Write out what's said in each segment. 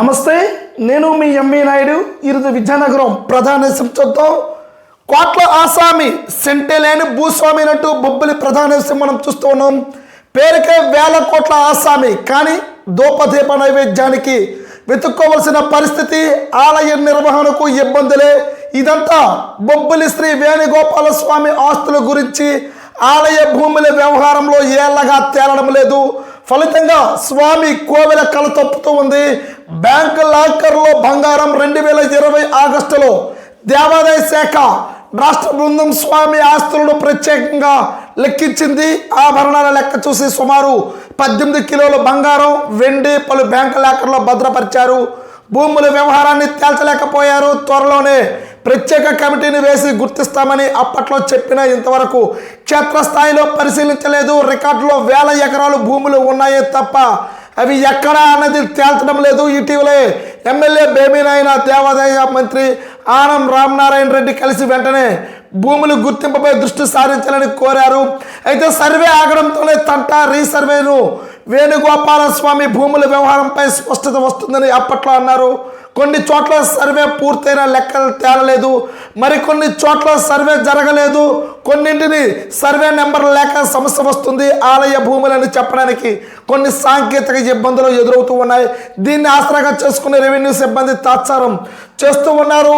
నమస్తే నేను మీ ఎంవి నాయుడు ఈరోజు విద్యానగరం ప్రధాన చూద్దాం కోట్ల ఆసామి సెంటేలేని భూస్వామి అంటూ బొబ్బిలి ప్రధాన విషయం మనం చూస్తూ ఉన్నాం. పేరుకే వేల కోట్ల ఆసామి కానీ దోపదీప నైవేద్యానికి వెతుక్కోవలసిన పరిస్థితి ఆలయ నిర్వహణకు ఇబ్బందులే. ఇదంతా బొబ్బిలి శ్రీ వేణుగోపాల స్వామి ఆస్తుల గురించి ఆలయ భూముల వ్యవహారంలో ఏళ్ళగా తేలడం లేదు. ఫలితంగా స్వామి కోవెల కళ తప్పుతూ ఉంది. బ్యాంకు లాకర్లో బంగారం రెండు వేల ఇరవై ఆగస్టులో దేవాదాయ శాఖ రాష్ట్ర బృందం స్వామి ఆస్తులను ప్రత్యేకంగా లెక్కించింది. ఆభరణాల లెక్క చూసి సుమారు పద్దెనిమిది కిలోల బంగారం వెండి పలు బ్యాంకు లాకర్లో భద్రపరిచారు. భూముల వ్యవహారాన్ని తేల్చలేకపోయారు. త్వరలోనే ప్రత్యేక కమిటీని వేసి గుర్తిస్తామని అప్పట్లో చెప్పిన ఇంతవరకు క్షేత్రస్థాయిలో పరిశీలించలేదు. రికార్డులో వేల ఎకరాలు భూములు ఉన్నాయే తప్ప అవి ఎక్కడా అన్నది తేల్చడం లేదు. ఇటీవలే ఎమ్మెల్యే బేబీనాయన దేవాదాయ మంత్రి ఆనం రామనారాయణ రెడ్డి కలిసి వెంటనే భూములు గుర్తింపుపై దృష్టి సారించాలని కోరారు. అయితే సర్వే ఆగడంతోనే తంట రీసర్వేను వేణుగోపాలస్వామి భూముల వ్యవహారంపై స్పష్టత వస్తుందని అప్పట్లో అన్నారు. కొన్ని చోట్ల సర్వే పూర్తయిన లెక్కలు తేలలేదు మరికొన్ని చోట్ల సర్వే జరగలేదు. కొన్నింటిని సర్వే నెంబర్ లేక సమస్య వస్తుంది ఆలయ భూములని చెప్పడానికి కొన్ని సాంకేతిక ఇబ్బందులు ఎదురవుతూ ఉన్నాయి. దీన్ని ఆసరాగా చేసుకునే రెవెన్యూ సిబ్బంది తాత్సారం చేస్తూ ఉన్నారు.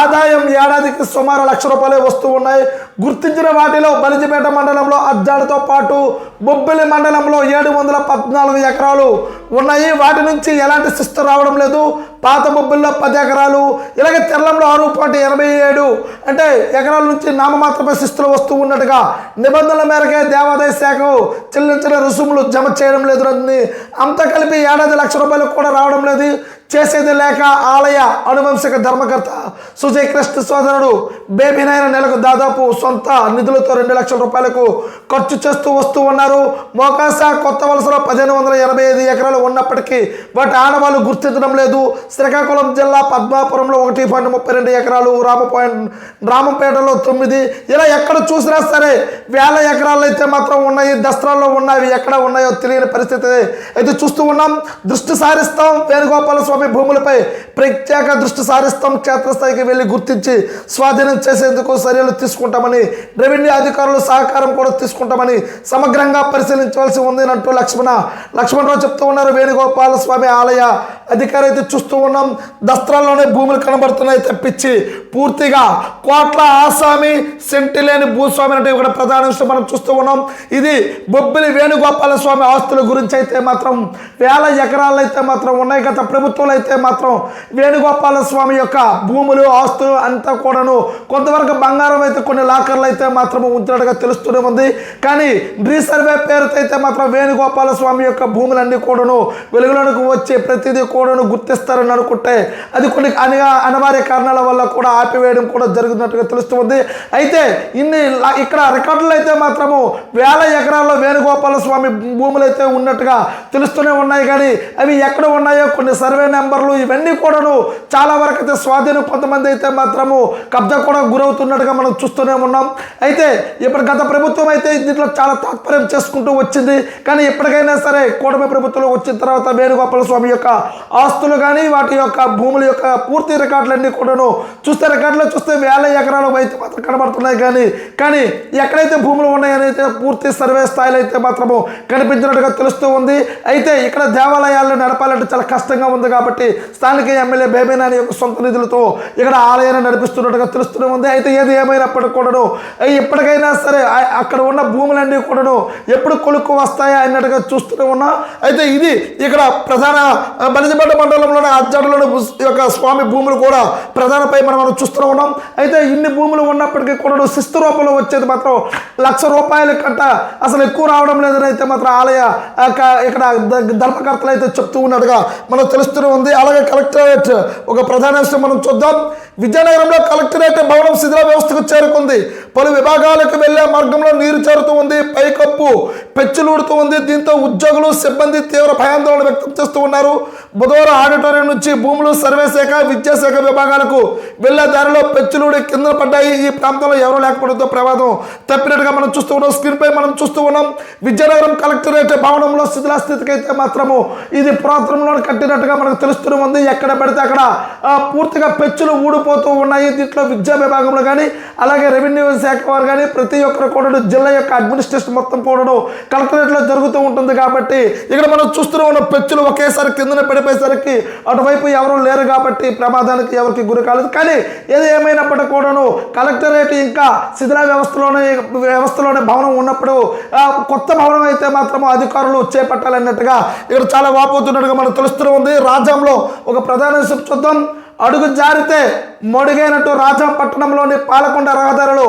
ఆదాయం ఏడాదికి సుమారు లక్ష రూపాయలే వస్తూ ఉన్నాయి. గుర్తించిన వాటిలో బలిజిపేట మండలంలో అజ్జాడుతో పాటు బొబ్బిలి మండలంలో ఏడు వందల పద్నాలుగు ఎకరాలు ఉన్నాయి. వాటి నుంచి ఎలాంటి శిస్తు రావడం లేదు. పాత బొబ్బిల్లో పది ఎకరాలు ఇలాగే తెల్లంలో ఆరు పాయింట్ ఎనభై ఏడు. అంటే ఎకరాల నుంచి నామమాత్రమే శిస్తులు వస్తూ ఉన్నట్టుగా నిబంధనల మేరకే దేవాదాయ శాఖ చెల్లించిన రుసుములు జమ చేయడం లేదు. అని అంతా కలిపి ఏడాది లక్ష రూపాయలు కూడా రావడం లేదు. చేసేది లేక ఆలయ అనువంశిక ధర్మకర్త సుజయ్ కృష్ణ సోదరుడు బేబీనాయన నెలకు దాదాపు సొంత నిధులతో రెండు లక్షల రూపాయలకు ఖర్చు చేస్తూ వస్తూ ఉన్నారు. మోకాసా కొత్త వలసలో పదిహేను వందల ఎనభై ఐదు ఎకరాలు ఉన్నప్పటికీ వాటి ఆడవాళ్ళు గుర్తించడం లేదు. శ్రీకాకుళం జిల్లా పద్మాపురంలో ఒకటి పాయింట్ ముప్పై రెండు ఎకరాలు రామ పాయింట్ రామపేటలో తొమ్మిది. ఇలా ఎక్కడ చూసినా సరే వేల ఎకరాలు అయితే మాత్రం ఉన్నాయి. దసరాల్లో ఉన్నాయి ఎక్కడ ఉన్నాయో తెలియని పరిస్థితి అయితే చూస్తూ ఉన్నాం. దృష్టి సారిస్తాం. వేణుగోపాల స్వామి భూములపై ప్రత్యేక దృష్టి సారిస్తాం క్షేత్రస్థాయికి వెళ్ళి గుర్తించి స్వాధీనం చేసేందుకు చర్యలు తీసుకుంటామని రెవెన్యూ అధికారులు సహకారం కూడా తీసుకుంటామని సమగ్రంగా పరిశీలించవలసి ఉంది అంటూ లక్ష్మణ లక్ష్మణరావు చెప్తూ ఉన్నారు. వేణుగోపాల స్వామి ఆలయ అధికారి అయితే చూస్తూ ఉన్నాం. దస్త్రాల్లోనే భూములు కనబడుతున్నాయి తప్పించి పూర్తిగా కోట్ల ఆసామి సెంటి లేని భూస్వామి అంటే ఇక్కడ ప్రధాన విషయం మనం చూస్తూ ఉన్నాం. ఇది బొబ్బిలి వేణుగోపాల స్వామి ఆస్తుల గురించి అయితే మాత్రం వేల ఎకరాలు అయితే మాత్రం ఉన్నాయి. గత ప్రభుత్వం ప్రభుత్వంలో అయితే మాత్రం వేణుగోపాల స్వామి యొక్క భూములు ఆస్తులు అంతా కూడాను కొంతవరకు బంగారం అయితే కొన్ని లాకర్లు అయితే మాత్రం ఉంచినట్టుగా తెలుస్తూనే ఉంది. కానీ రీసర్వే పేరుతో అయితే మాత్రం వేణుగోపాల స్వామి యొక్క భూములన్నీ కూడాను వెలుగులోకి వచ్చి ప్రతిదీ కూడాను గుర్తిస్తారని అనుకుంటే అది కొన్ని అనగా అనివార్య కారణాల వల్ల కూడా ఆపివేయడం కూడా జరుగుతున్నట్టుగా తెలుస్తుంది అయితే ఇన్ని ఇక్కడ రికార్డులు అయితే మాత్రము వేల ఎకరాల్లో వేణుగోపాల స్వామి భూములు అయితే ఉన్నట్టుగా తెలుస్తూనే ఉన్నాయి. కానీ అవి ఎక్కడ ఉన్నాయో కొన్ని సర్వే నెంబర్లు ఇవన్నీ కూడాను చాలా వరకు అయితే స్వాధీనం కొంతమంది అయితే మాత్రము కబ్జా కూడా గురవుతున్నట్టుగా మనం చూస్తూనే ఉన్నాం. అయితే ఇప్పుడు గత ప్రభుత్వం అయితే దీంట్లో చాలా తాత్పర్యం చేసుకుంటూ వచ్చింది. కానీ ఎప్పటికైనా సరే కూటమి ప్రభుత్వం వచ్చిన తర్వాత వేణుగోపాల స్వామి యొక్క ఆస్తులు కానీ వాటి యొక్క భూముల యొక్క పూర్తి రికార్డులన్నీ కూడాను చూస్తే రికార్డులో చూస్తే వేల ఎకరాలు అయితే మాత్రం కనబడుతున్నాయి కానీ కానీ ఎక్కడైతే భూములు ఉన్నాయని అయితే పూర్తి సర్వే స్థాయిలో అయితే మాత్రము కనిపించినట్టుగా తెలుస్తూ ఉంది. అయితే ఇక్కడ దేవాలయాలను నడపాలంటే చాలా కష్టంగా ఉంది కాబట్టి స్థానిక ఎమ్మెల్యే బేబీనాని యొక్క సొంత నిధులతో ఇక్కడ ఆలయాన్ని నడిపిస్తున్నట్టుగా తెలుస్తూనే ఉంది. అయితే ఏది ఏమైనప్పటికీ కూడాను ఎప్పటికైనా సరే అక్కడ ఉన్న భూములన్నీ కూడాను ఎప్పుడు కొలుక్కు వస్తాయా అన్నట్టుగా చూస్తూనే ఉన్నా. అయితే ఇది ఇక్కడ ప్రధాన బలిజపేట మండలంలోని అజ్జాడులోని యొక్క స్వామి భూములు కూడా ప్రధానపై మనం మనం చూస్తూనే ఉన్నాం. అయితే ఇన్ని భూములు ఉన్నప్పటికీ కూడా శిస్తు రూపంలో వచ్చేది మాత్రం లక్ష రూపాయల కంట అసలు ఎక్కువ రావడం లేదని అయితే మాత్రం ఆలయ ఇక్కడ ధర్మకర్తలు అయితే చెప్తూ ఉన్నట్టుగా మనం తెలుస్తూనే ఉంది. అలాగే కలెక్టరేట్ ఒక ప్రధాన విషయం మనం చూద్దాం. విజయనగరంలో కలెక్టరేట్ భవనం శిథిల వ్యవస్థకు చేరుకుంది. పలు విభాగాలకు వెళ్ళే మార్గంలో నీరు చేరుతూ ఉంది. పైకప్పు పెచ్చులూడుతూ ఉంది. దీంతో ఉద్యోగులు సిబ్బంది తీవ్ర భయాందోళన వ్యక్తం చేస్తూ ఉన్నారు. బుధవారం ఆడిటోరియం నుంచి భూములు సర్వే శాఖ విద్యాశాఖ విభాగాలకు వెళ్ళే దారిలో పెచ్చులూడి కింద పడ్డాయి. ఈ ప్రాంతంలో ఎవరూ లేకపోవడంతో ప్రమాదం తప్పినట్టుగా మనం చూస్తూ ఉన్నాం. స్క్రీన్ పై మనం చూస్తూ ఉన్నాం. విజయనగరం కలెక్టరేట్ భవనంలో శిథిలా స్థితికి అయితే మాత్రము ఇది పురాతనంలో కట్టినట్టుగా మనకు తెలుస్తూనే ఉంది. ఎక్కడ పడితే అక్కడ పూర్తిగా పెచ్చులు ఊడిపోతూ ఉన్నాయి. దీంట్లో విద్యా విభాగంలో కానీ అలాగే రెవెన్యూ శాఖ వారు కానీ ప్రతి ఒక్కరు కూడా జిల్లా యొక్క అడ్మినిస్ట్రేషన్ మొత్తం కూడా కలెక్టరేట్లో జరుగుతూ ఉంటుంది కాబట్టి ఇక్కడ మనం చూస్తూనే ఉన్న. పెచ్చులు ఒకేసారి కిందన పడిపోయేసరికి అటువైపు ఎవరు లేరు కాబట్టి ప్రమాదానికి ఎవరికి గురి కాలేదు. కానీ ఏది ఏమైనప్పటికీ కూడాను కలెక్టరేట్ ఇంకా శిథిల వ్యవస్థలోనే వ్యవస్థలోనే భవనం ఉన్నప్పుడు కొత్త భవనం అయితే మాత్రం అధికారులు చేపట్టాలన్నట్టుగా ఇక్కడ చాలా వాపోతున్నట్టుగా మనకు తెలుస్తూనే ఉంది. రాజ్యంలో ఒక ప్రధాన విషయం చూద్దాం. అడుగు జారితే మొడిగైనట్టు రాజా పట్టణంలోని పాలకొండ రహదారులు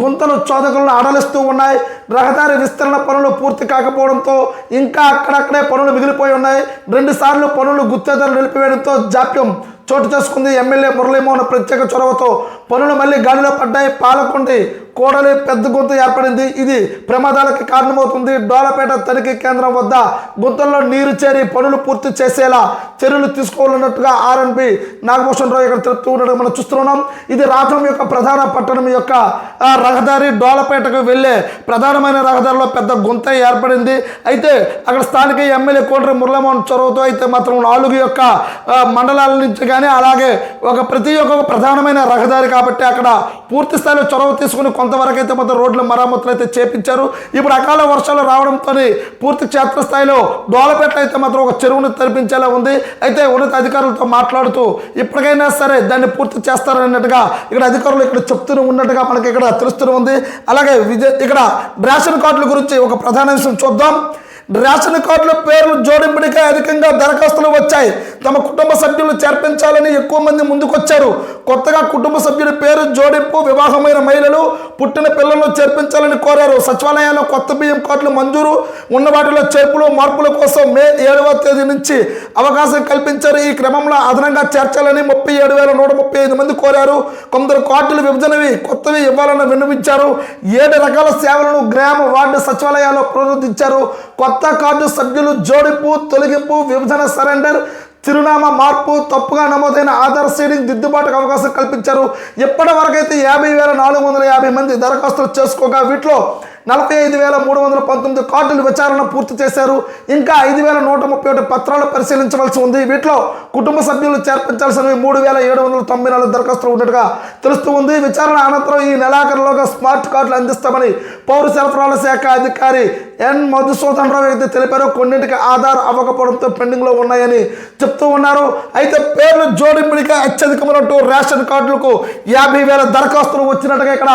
గుంతలు చోదకులను అడలిస్తూ ఉన్నాయి. రహదారి విస్తరణ పనులు పూర్తి కాకపోవడంతో ఇంకా అక్కడక్కడే పనులు మిగిలిపోయి ఉన్నాయి. రెండుసార్లు పనులు గుత్తేదారులు నిలిపివేయడంతో జాప్యం చోటు చేసుకుంది. ఎమ్మెల్యే మురళీమోహన్ ప్రత్యేక చొరవతో పనులు మళ్ళీ గాలిలో పడ్డాయి. పాలకొండి కోడలి పెద్ద గుంత ఏర్పడింది. ఇది ప్రమాదాలకు కారణమవుతుంది. డోలపేట తనిఖీ కేంద్రం వద్ద గుంతల్లో నీరు చేరి పనులు పూర్తి చేసేలా చర్యలు తీసుకోవాలన్నట్టుగా ఆర్ఎన్పి నాగభూషణ్ రావు ఇక్కడ తెలుపుతూ ఉండడం మనం చూస్తున్నాం. ఇది రాష్ట్రం యొక్క ప్రధాన పట్టణం యొక్క రహదారి డోలపేటకు వెళ్ళే ప్రధానమైన రహదారిలో పెద్ద గుంత ఏర్పడింది. అయితే అక్కడ స్థానిక ఎమ్మెల్యే కోటరి మురళమోహన్ చొరవతో అయితే మాత్రం నాలుగు యొక్క మండలాల నుంచి కానీ అలాగే ఒక ప్రతి ఒక్క ప్రధానమైన రహదారి కాబట్టి అక్కడ పూర్తి స్థాయిలో చొరవ తీసుకుని కొంతవరకు అయితే మాత్రం రోడ్ల మరమ్మతులు అయితే చేపించారు. ఇప్పుడు అకాల వర్షాలు రావడంతో పూర్తి క్షేత్రస్థాయిలో డోలపేట అయితే మాత్రం ఒక చెరువును తెరిపించేలా ఉంది. అయితే ఉన్నత అధికారులతో మాట్లాడుతూ ఇప్పటికైనా సరే దాన్ని పూర్తి చేస్తారన్నట్టుగా ఇక్కడ అధికారులు ఇక్కడ చెప్తూనే ఉన్నట్టుగా మనకి ఇక్కడ తెలుస్తూనే ఉంది. అలాగే విజయ ఇక్కడ రేషన్ కార్డుల గురించి ఒక ప్రధాన విషయం చూద్దాం. రేషన్ కార్డుల పేర్లు జోడింపుడికే అధికంగా దరఖాస్తులు వచ్చాయి. తమ కుటుంబ సభ్యులు చేర్పించాలని ఎక్కువ మంది ముందుకొచ్చారు. కొత్తగా కుటుంబ సభ్యుల పేరు జోడింపు వివాహమైన మహిళలు పుట్టిన పిల్లలను చేర్పించాలని కోరారు. సచివాలయాల్లో కొత్త బియ్యం కార్డులు మంజూరు. ఉన్న వాటిలో చేర్పులు మార్పుల కోసం మే ఏడవ తేదీ నుంచి అవకాశం కల్పించారు. ఈ క్రమంలో అదనంగా చేర్చాలని ముప్పై ఏడు వేల నూట ముప్పై ఐదు మంది కోరారు. కొందరు కార్డులు విభజనవి కొత్తవి ఇవ్వాలని విన్నవించారు. ఏడు రకాల సేవలను గ్రామ వార్డు సచివాలయాల్లో పునరుద్ధరించారు. కొత్త కార్డు సభ్యులు జోడింపు తొలగింపు విభజన సరెండర్ చిరునామా మార్పు తప్పుగా నమోదైన ఆధార్ సీడింగ్ దిద్దుబాటుకు అవకాశం కల్పించారు. ఇప్పటి వరకైతే యాభై వేల నాలుగు వందల యాభై మంది దరఖాస్తులు చేసుకోగా. వీటిలో నలభై ఐదు వేల మూడు వందల పంతొమ్మిది కార్డుల విచారణ పూర్తి చేశారు. ఇంకా ఐదు వేల నూట ముప్పై ఒకటి పత్రాలు పరిశీలించవలసి ఉంది. వీటిలో కుటుంబ సభ్యులు చేర్పించాల్సినవి మూడు వేల ఏడు వందల తొంభై నాలుగు దరఖాస్తులు ఉన్నట్టుగా తెలుస్తూ ఉంది. విచారణ అనంతరం ఈ నెలాఖరులోగా స్మార్ట్ కార్డులు అందిస్తామని పౌర సరఫరాల శాఖ అధికారి ఎన్ మధుసూదన్ రావు అయితే తెలిపారు. కొన్నింటికి ఆధార్ అవ్వకపోవడంతో పెండింగ్లో ఉన్నాయని చెప్తూ ఉన్నారు. అయితే పేర్లు జోడింపుడికి అత్యధికమైనట్టు రేషన్ కార్డులకు యాభై వేల దరఖాస్తులు వచ్చినట్టుగా ఇక్కడ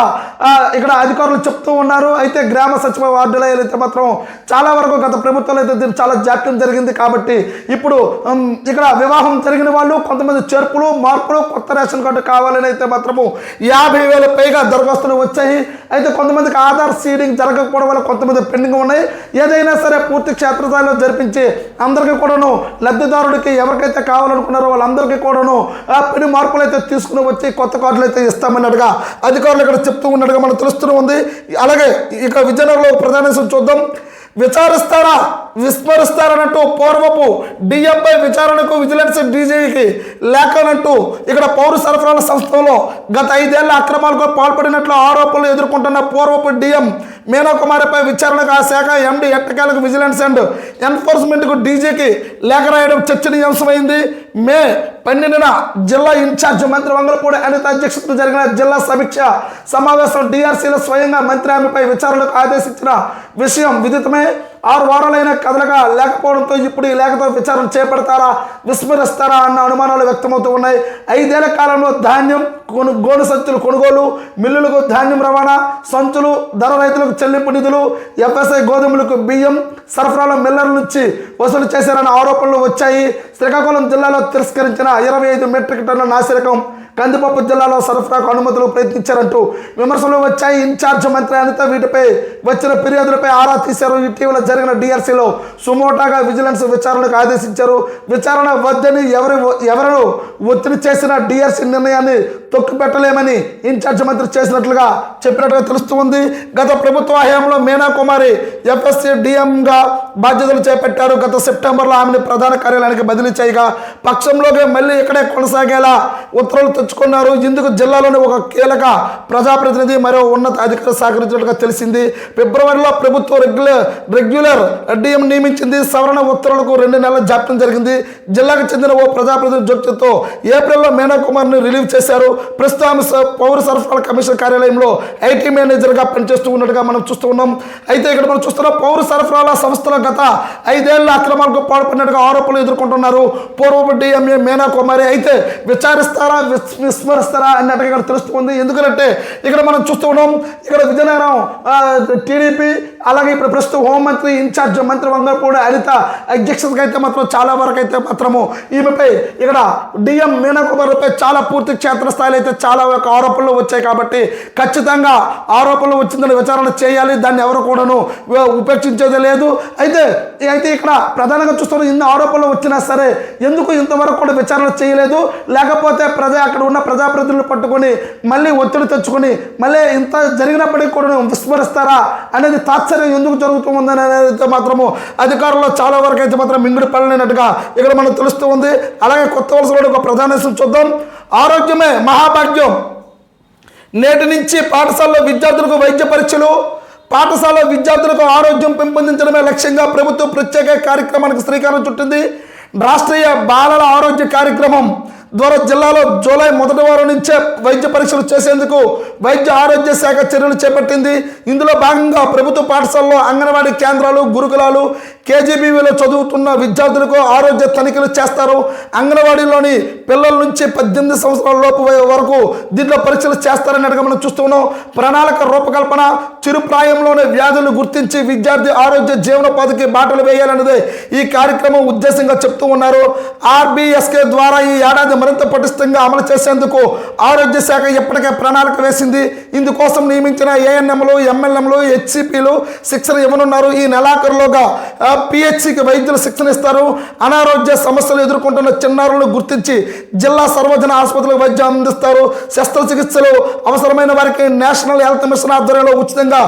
ఇక్కడ అధికారులు చెప్తూ ఉన్నారు. అయితే గ్రామ సచివ వార్డులో అయితే మాత్రం చాలా వరకు గత ప్రభుత్వంలో అయితే దీనికి చాలా జాప్యం జరిగింది కాబట్టి ఇప్పుడు ఇక్కడ వివాహం జరిగిన వాళ్ళు కొంతమంది చేర్పులు మార్పులు కొత్త రేషన్ కార్డు కావాలని అయితే మాత్రము యాభై వేల పైగా దరఖాస్తులు వచ్చాయి. అయితే కొంతమందికి ఆధార్ సీడింగ్ జరగకపోవడం వల్ల కొంతమంది పెండింగ్ ఉన్నాయి. ఏదైనా సరే పూర్తి క్షేత్రస్థాయిలో జరిపించి అందరికీ కూడాను లబ్ధిదారుడికి ఎవరికైతే కావాలనుకున్నారో వాళ్ళందరికీ కూడాను ఆ పెను మార్పులు అయితే తీసుకుని వచ్చి కొత్త కార్డులు అయితే ఇస్తామన్నట్టుగా అధికారులు ఇక్కడ చెప్తూ ఉన్నట్టుగా మనం తెలుస్తూనే ఉంది. అలాగే ఇక విజయనగరంలో ప్రధాన చూద్దాం. విచారిస్తారా? విస్మరిస్తారన్నట్టు పూర్వపు డిఎంపై విచారణకు విజిలెన్స్ డీజీకి లేఖనంటూ ఇక్కడ పౌర సరఫరాల సంస్థలో గత ఐదేళ్ళ అక్రమాలకు పాల్పడినట్లు ఆరోపణలు ఎదుర్కొంటున్న పూర్వపు డిఎం మీనాకుమారిపై విచారణకు ఆ శాఖ ఎండి ఎట్టకేలకు విజిలెన్స్ అండ్ ఎన్ఫోర్స్మెంట్కు డీజీకి లేఖ రాయడం చర్చనీయాంశమైంది. మే పన్నెండున జిల్లా ఇన్ఛార్జ్ మంత్రి వంగలపూడి అనిత అధ్యక్షతన జరిగిన జిల్లా సమీక్ష సమావేశం డిఆర్సీలో స్వయంగా మంత్రి ఆమెపై విచారణకు ఆదేశించిన విషయం విదితమే. ఆరు వారాలైనా కదలగా లేకపోవడంతో ఇప్పుడు ఈ లేఖతో విచారణ చేపడతారా విస్మరిస్తారా అన్న అనుమానాలు వ్యక్తమవుతూ ఉన్నాయి. ఐదేళ్ళ కాలంలో ధాన్యం కొను గోను సంచులు కొనుగోలు మిల్లులకు ధాన్యం రవాణా సంచులు ధర రైతులకు చెల్లింపు నిధులు ఎఫ్ఎస్ఐ గోధుమలకు బియ్యం సరఫరాల మిల్లర్ల నుంచి వసూలు చేశారన్న ఆరోపణలు వచ్చాయి. శ్రీకాకుళం జిల్లాలో తిరస్కరించిన ఇరవై ఐదు మెట్రిక్ టన్నుల నాసిరకం కందిపప్పు జిల్లాలో సరఫరాకు అనుమతులు ప్రయత్నించారంటూ విమర్శలు వచ్చాయి. ఇన్ఛార్జ్ మంత్రి అనిత వీటిపై వచ్చిన ఫిర్యాదులపై ఆరా తీశారు. ఇటీవల జరిగిన డిఆర్సీలో సుమోటాగా విజిలెన్స్ విచారణకు ఆదేశించారు. విచారణ వద్దని ఎవరు ఎవరు ఒత్తిడి చేసిన డిఆర్సీ నిర్ణయాన్ని తొక్కిపెట్టలేమని ఇన్ఛార్జ్ మంత్రి చేసినట్లుగా చెప్పినట్టుగా తెలుస్తుంది గత ప్రభుత్వ హయాంలో మీనా కుమారి ఎఫ్ఎస్సీ డిఎంగా బాధ్యతలు చేపట్టారు. గత సెప్టెంబర్లో ఆమెను ప్రధాన కార్యాలయానికి బదిలీ చేయగా పక్షంలోకి మళ్ళీ ఇక్కడే కొనసాగేలా ఉత్తర్వులు తెచ్చుకున్నారు. ఇందుకు జిల్లాలోని ఒక కీలక ప్రజాప్రతినిధి మరో ఉన్నత అధికారులు సహకరించినట్టుగా తెలిసింది. ఫిబ్రవరిలో ప్రభుత్వం రెగ్యులర్ రెగ్యులర్ డిఎం నియమించింది. సవరణ ఉత్తర్వులకు రెండు నెలల జాప్యం జరిగింది. జిల్లాకు చెందిన ఓ ప్రజాప్రతినిధి జోక్యంతో ఏప్రిల్లో మీనా కుమార్ని రిలీవ్ చేశారు. ప్రస్తుతం ఆమె స- పౌర సరఫరాల కమిషన్ కార్యాలయంలో ఐటీ మేనేజర్గా పనిచేస్తూ ఉన్నట్టుగా మనం చూస్తూ ఉన్నాం. అయితే ఇక్కడ మనం చూస్తున్న పౌర సరఫరాల సంస్థల గత ఐదేళ్ళ అక్రమాలకు పాల్పడినట్టుగా ఆరోపణలు ఎదుర్కొంటున్నారు. పూర్వపు డిఎంఏ మీనా కుమారి అయితే విచారిస్తారా విస్మరిస్తారా అన్నట్టుగా ఇక్కడ తెలుస్తుంది ఎందుకంటే ఇక్కడ మనం చూస్తూ ఉన్నాం ఇక్కడ విజయనగరం టీడీపీ అలాగే ఇప్పుడు ప్రస్తుతం హోంమంత్రి ఇన్ఛార్జ్ మంత్రి వంగపూడి అనిత అధ్యక్షతగా అయితే మాత్రం చాలా వరకు అయితే మాత్రము ఈమెపై ఇక్కడ డిఎం మీనాకుమార్పై చాలా పూర్తి క్షేత్రస్థాయిలో అయితే చాలా వరకు ఆరోపణలు వచ్చాయి కాబట్టి ఖచ్చితంగా ఆరోపణలు వచ్చిందని విచారణ చేయాలి. దాన్ని ఎవరు కూడాను ఉపేక్షించేది లేదు. అయితే అయితే ఇక్కడ ప్రధానంగా చూస్తున్న ఇన్ని ఆరోపణలు వచ్చినా సరే ఎందుకు ఇంతవరకు కూడా విచారణ చేయలేదు? లేకపోతే ప్రజా అక్కడ ఉన్న ప్రజాప్రతినిధులు పట్టుకొని మళ్ళీ ఒత్తిడి తెచ్చుకొని మళ్ళీ ఇంత జరిగినప్పటికీ కూడా విస్మరిస్తారా? అనేది తాత్సర్యం ఎందుకు జరుగుతుందని అనేది మాత్రము అధికారులు చాలా వరకు అయితే మాత్రం మింగుడు పడలేనట్టుగా ఇక్కడ మనకు తెలుస్తూ ఉంది. అలాగే కొత్త వలసలో ఒక ప్రధాన చూద్దాం. ఆరోగ్యమే మహాభాగ్యం. నేటి నుంచి పాఠశాలలో విద్యార్థులకు వైద్య పరీక్షలు పాఠశాల విద్యార్థులకు ఆరోగ్యం పెంపొందించడమే లక్ష్యంగా ప్రభుత్వం ప్రత్యేక కార్యక్రమానికి శ్రీకారం చుట్టింది. రాష్ట్రీయ బాలల ఆరోగ్య కార్యక్రమం ద్వారా జిల్లాలో జూలై మొదటి వారం నుంచే వైద్య పరీక్షలు చేసేందుకు వైద్య ఆరోగ్య శాఖ చర్యలు చేపట్టింది. ఇందులో భాగంగా ప్రభుత్వ పాఠశాలలో అంగన్వాడీ కేంద్రాలు గురుకులాలు కేజీబీవీలో చదువుతున్న విద్యార్థులకు ఆరోగ్య తనిఖీలు చేస్తారు. అంగన్వాడీలోని పిల్లల నుంచి పద్దెనిమిది సంవత్సరాల లోపు వరకు దీంట్లో పరీక్షలు చేస్తారన్నట్టుగా మనం చూస్తున్నాం. ప్రణాళిక రూపకల్పన చిరుప్రాయంలోనే వ్యాధులు గుర్తించి విద్యార్థి ఆరోగ్య జీవనోపాధికి బాటలు వేయాలన్నదే ఈ కార్యక్రమం ఉద్దేశంగా చెప్తూ ఉన్నారు. ఆర్బీఎస్కే ద్వారా ఈ ఏడాది మరింత పటిష్టంగా అమలు చేసేందుకు ఆరోగ్య శాఖ ఇప్పటికే ప్రణాళిక వేసింది. ఇందుకోసం నియమించిన ఏఎన్ఎంలు ఎంఎల్ఎంలు హెచ్సిపిలు శిక్షణ ఇవ్వనున్నారు. ఈ నెలాఖరులోగా పిహెచ్సికి వైద్యులు శిక్షణ ఇస్తారు అనారోగ్య సమస్యలు ఎదుర్కొంటున్న చిన్నారులను గుర్తించి జిల్లా సర్వజన ఆసుపత్రులకు వైద్యం అందిస్తారు. శస్త్రచికిత్సలు అవసరమైన వారికి నేషనల్ హెల్త్ మిషన్ ఆధ్వర్యంలో ఉచితంగా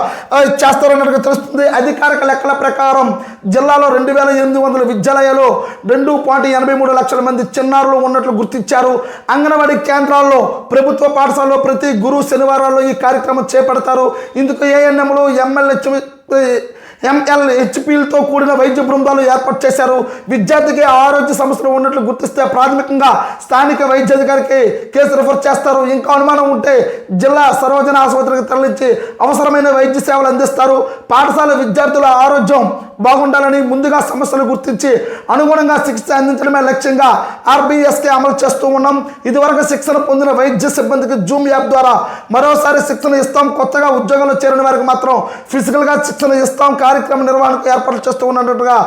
చేస్తారన్నట్టు చేస్తారన్నట్టుగా తెలుస్తుంది. అధికారిక లెక్కల ప్రకారం జిల్లాలో రెండు వేల ఎనిమిది వందల విద్యాలయాలు రెండు పాయింట్ ఎనభై మూడు లక్షల మంది చిన్నారులు ఉన్నట్లు గుర్తించారు. ఇచ్చారు అంగన్వాడీ కేంద్రాల్లో ప్రభుత్వ పాఠశాలలో ప్రతి గురు శనివారాల్లో ఈ కార్యక్రమం చేపడతారు. ఇందుకు ఏఎన్ఎంలు ఎమ్మెల్యే ఎంఎల్ హెచ్పిలతో కూడిన వైద్య బృందాలు ఏర్పాటు చేశారు. విద్యార్థికి ఆరోగ్య సమస్యలు ఉన్నట్లు గుర్తిస్తే ప్రాథమికంగా స్థానిక వైద్యాధికారికి కేసు రిఫర్ చేస్తారు. ఇంకా అనుమానం ఉంటే జిల్లా సర్వజన ఆసుపత్రికి తరలించి అవసరమైన వైద్య సేవలు అందిస్తారు. పాఠశాల విద్యార్థుల ఆరోగ్యం బాగుండాలని ముందుగా సమస్యలు గుర్తించి అనుగుణంగా చికిత్స అందించడమే లక్ష్యంగా ఆర్బీఎస్కే అమలు చేస్తూ ఉన్నాం. ఇదివరకు శిక్షణ పొందిన వైద్య సిబ్బందికి జూమ్ యాప్ ద్వారా మరోసారి శిక్షణ ఇస్తాం. కొత్తగా ఉద్యోగంలో చేరిన వారికి మాత్రం ఫిజికల్గా శిక్షణ ఇస్తాం. కార్యక్రమ నిర్వహణకు ఏర్పాట్లు చేస్తూ ఉన్నట్టుగా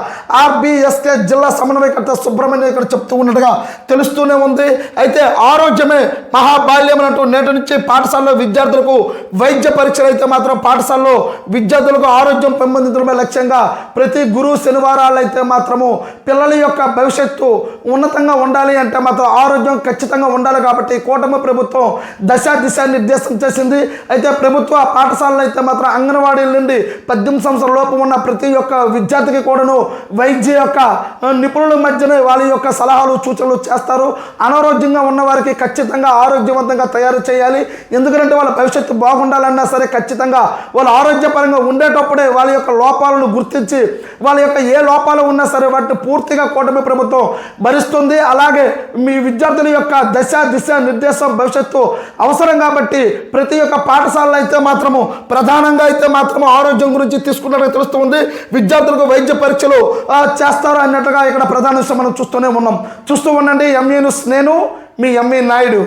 ఆర్బీఎస్కే జిల్లా సమన్వయకర్త సుబ్రహ్మణ్యం ఇక్కడ చెప్తూ ఉన్నట్టుగా తెలుస్తూనే ఉంది. అయితే ఆరోగ్యమే మహాబాల్యం అంటూ నేటి నుంచి పాఠశాలలో విద్యార్థులకు వైద్య పరీక్షలు అయితే మాత్రం పాఠశాలలో విద్యార్థులకు ఆరోగ్యం పెంపొందించడమే లక్ష్యంగా ప్రతి గురు శనివారాలు అయితే మాత్రము పిల్లల యొక్క భవిష్యత్తు ఉన్నతంగా ఉండాలి అంటే మాత్రం ఆరోగ్యం ఖచ్చితంగా ఉండాలి కాబట్టి కూటమి ప్రభుత్వం దశ దిశ నిర్దేశం చేసింది. అయితే ప్రభుత్వ పాఠశాలలు అయితే మాత్రం అంగన్వాడీల నుండి పద్దెనిమిది సంవత్సరాల లోపు ఉన్న ప్రతి ఒక్క విద్యార్థికి కూడాను వైద్య యొక్క నిపుణుల మధ్యనే వాళ్ళ యొక్క సలహాలు సూచనలు చేస్తారు. అనారోగ్యంగా ఉన్న వారికి ఖచ్చితంగా ఆరోగ్యవంతంగా తయారు చేయాలి. ఎందుకంటే వాళ్ళ భవిష్యత్తు బాగుండాలన్నా సరే ఖచ్చితంగా వాళ్ళు ఆరోగ్యపరంగా ఉండేటప్పుడే వాళ్ళ యొక్క లోపాలను గుర్తించి వాళ్ళ యొక్క ఏ లోపాలు ఉన్నా సరే వాటిని పూర్తిగా కూటమి ప్రభుత్వం భరిస్తుంది. అలాగే మీ విద్యార్థుల యొక్క దశ దిశ నిర్దేశం భవిష్యత్తు అవసరం కాబట్టి ప్రతి ఒక్క పాఠశాలలో అయితే మాత్రము ప్రధానంగా అయితే మాత్రము ఆరోగ్యం గురించి తీసుకున్నట్టుగా తెలుస్తుంది విద్యార్థులకు వైద్య పరీక్షలు చేస్తారు అన్నట్టుగా ఇక్కడ ప్రధాన విషయం మనం చూస్తూనే ఉన్నాం. చూస్తూ ఉండండి ఎంఏ నేను మీ ఎంఏ నాయుడు.